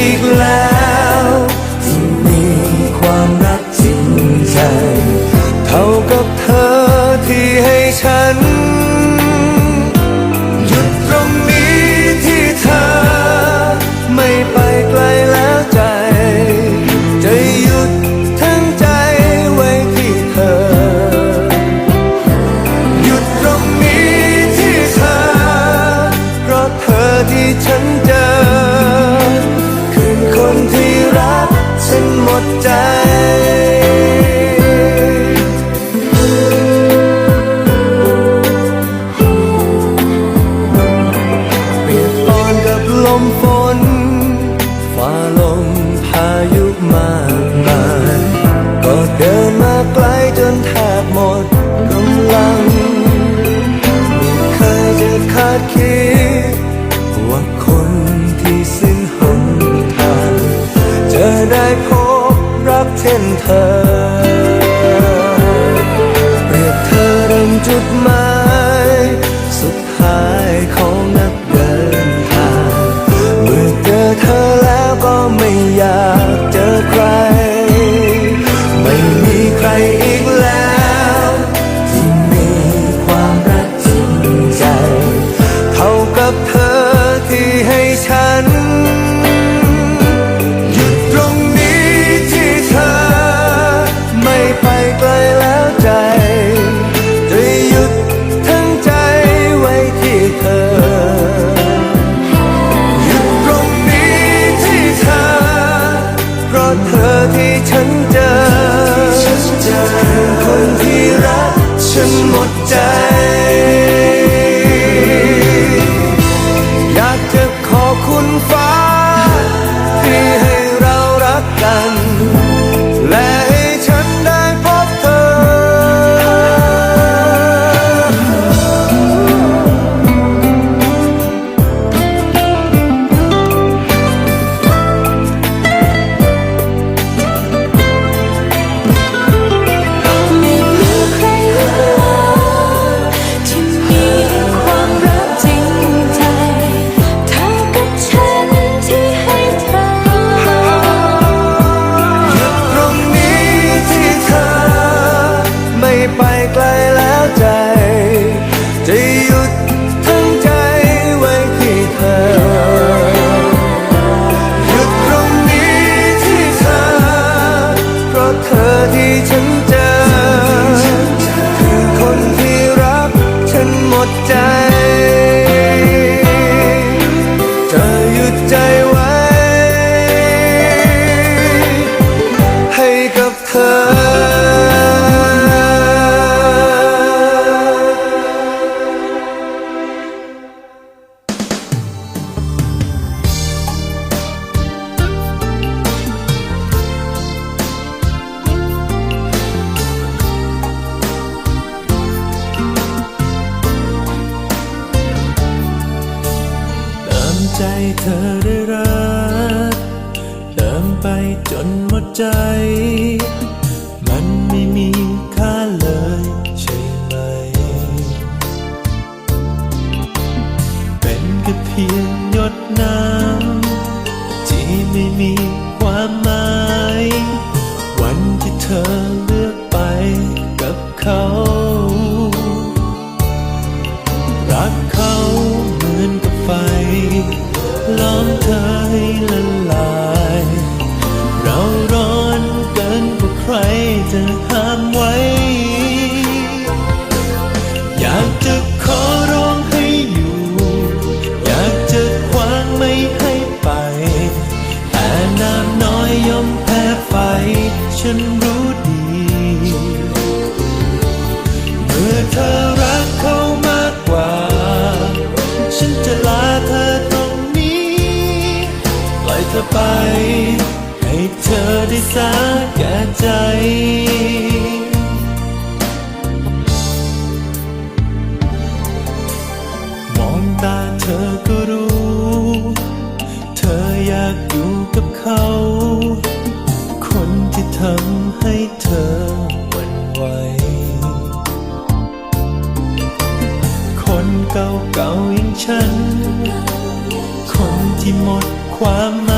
อีกแล้วที่มีความรักจริงใจ เท่ากับเธอที่ให้ฉัน with. ได้รักเติมไปจนหมดใจ มันไม่มีค่าเลยใช่ไหม เป็นแค่เพียง ให้เธอวันไหว คนเก่าๆอย่างฉัน คนที่หมดความหมาย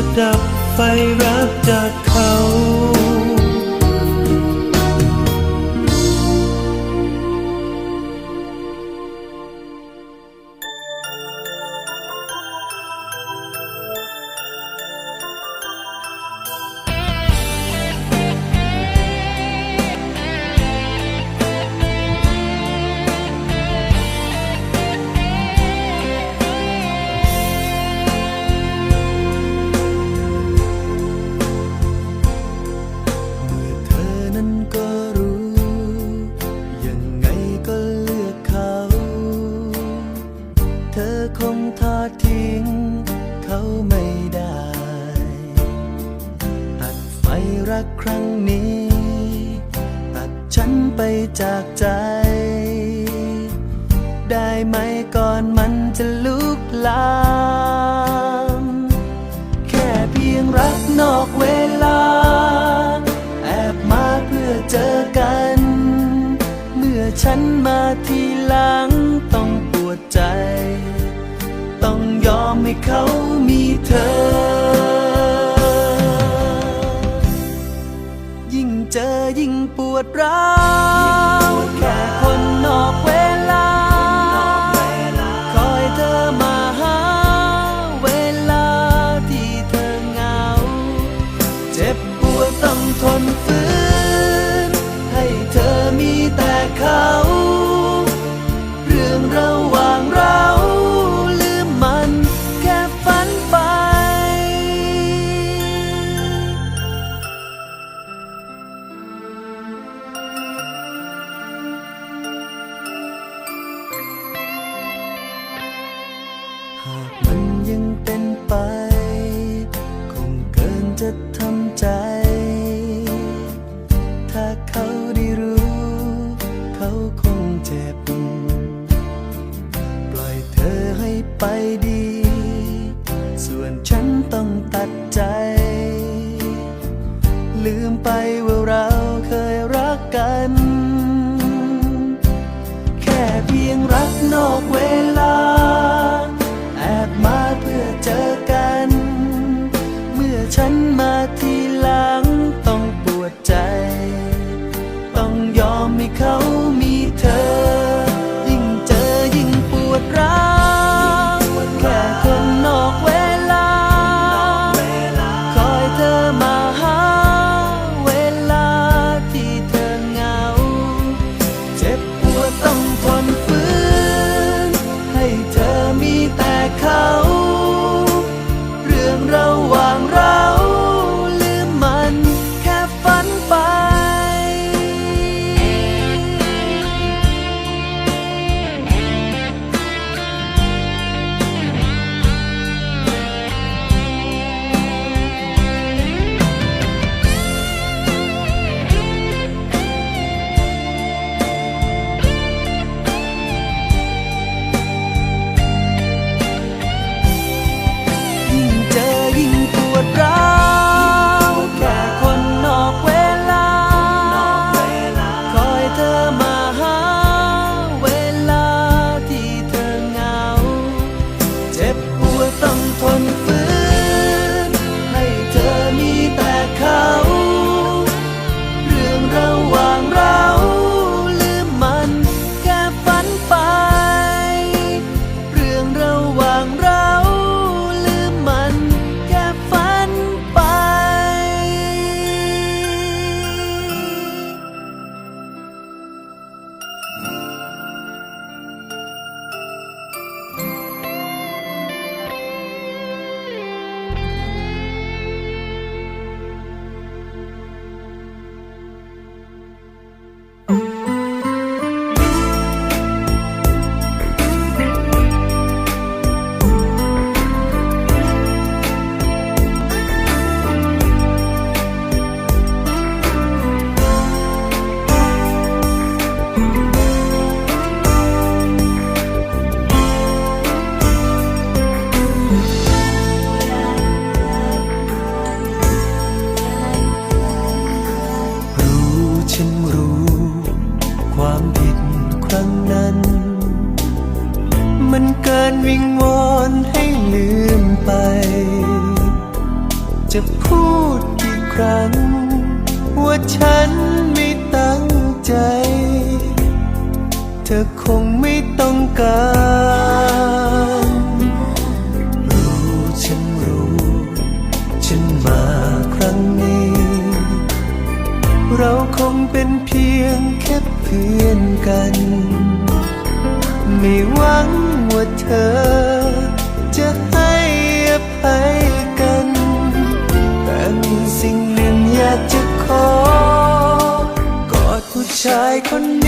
จะดับไฟรักจากเขา จากใจ ได้ไหมก่อนมันจะลุกลาม แค่เพียงรักนอกเวลา แอบมาเพื่อเจอกัน เมื่อฉันมาทีหลังต้องปวดใจ ต้องยอมให้เขามีเธอ ยิ่งปวดร้าวแค่ หากมันยังเป็นไป การรู้ฉันรู้ ฉันมาครั้งนี้ เราคงเป็นเพียงแค่เพื่อนกัน ไม่หวังว่าเธอ จะให้อภัยกัน แต่มีสิ่งหนึ่งอยากจะขอกอดผู้ชายคนนี้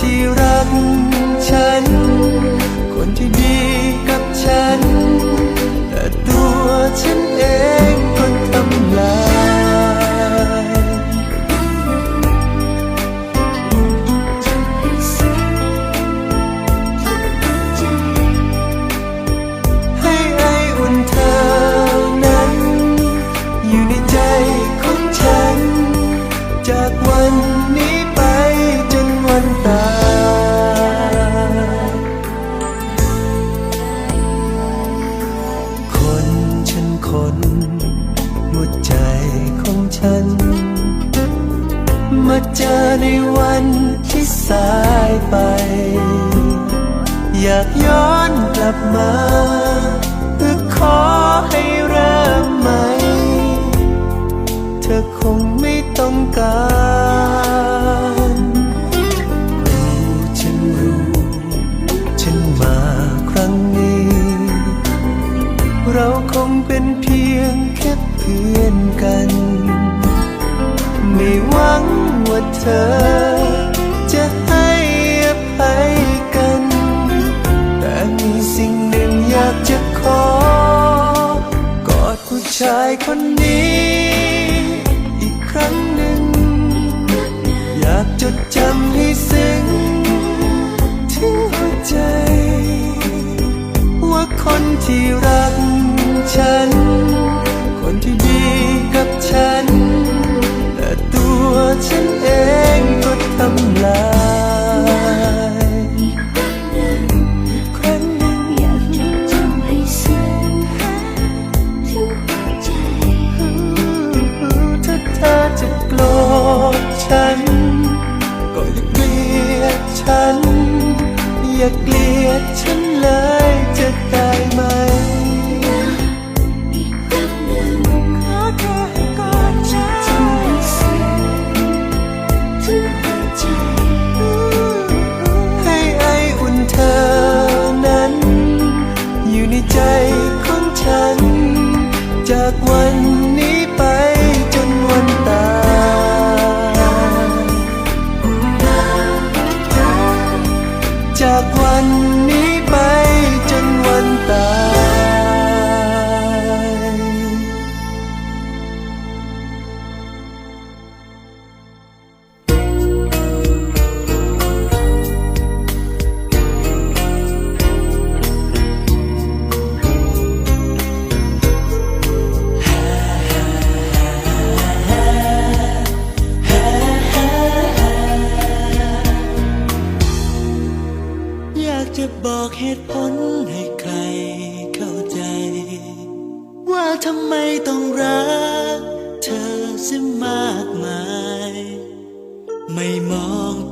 ที่รักฉัน คนที่ดีกับฉัน แต่ตัวฉันเองก็ทำลาย เจอในวันที่สายไป อยากย้อนกลับมาเพื่อขอให้เริ่มใหม่ เธอคงไม่ต้องการรู้ฉันรู้ ฉันมาครั้งนี้ เราคงเป็นเพียงแค่เพื่อนกัน ว่าเธอ จะให้อภัยกัน แต่มีสิ่งหนึ่งอยากจะขอ กอดผู้ชายคนนี้ อีกครั้งหนึ่ง อยากจดจำให้ซึ้งถึงหัวใจ ว่าคนที่รักฉันคน เกลียดฉันเลย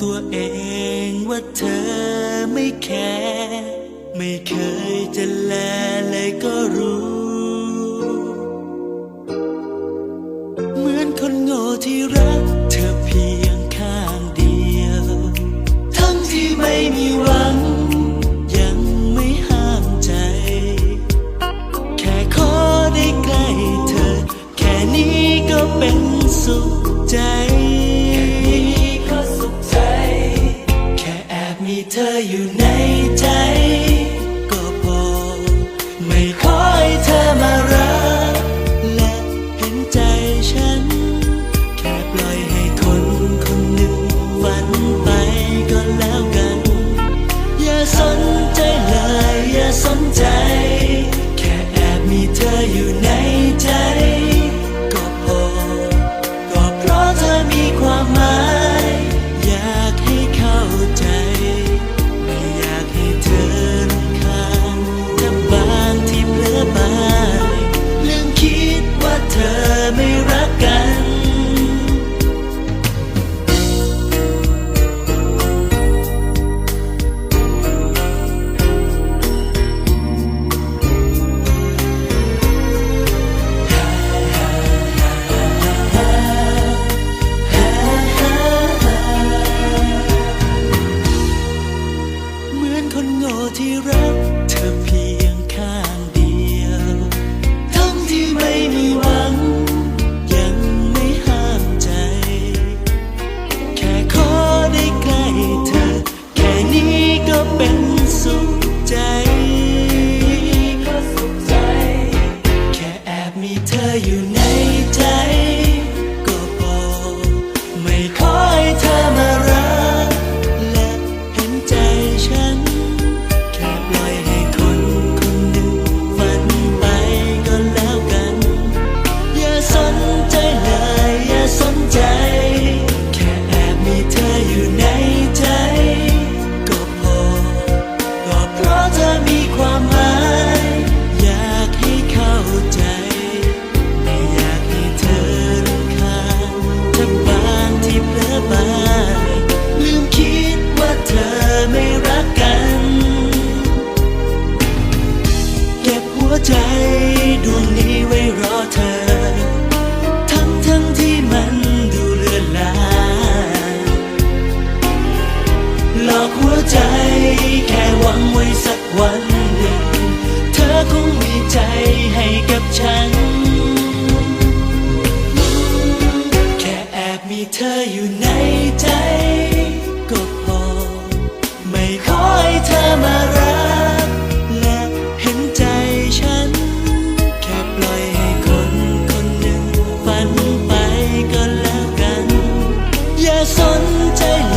ตัวเองว่าเธอไม่แคร์ไม่เคยจะแลเลยก็รู้ เหมือนคนโง่ที่รัก ใจดวงนี้ไว้รอเธอ ทั้งทั้งที่มันดูเลือนางหลอกหัวใจแค่หวังไว้สักวันหนึ่ง เธอคงมีใจให้กับฉัน อ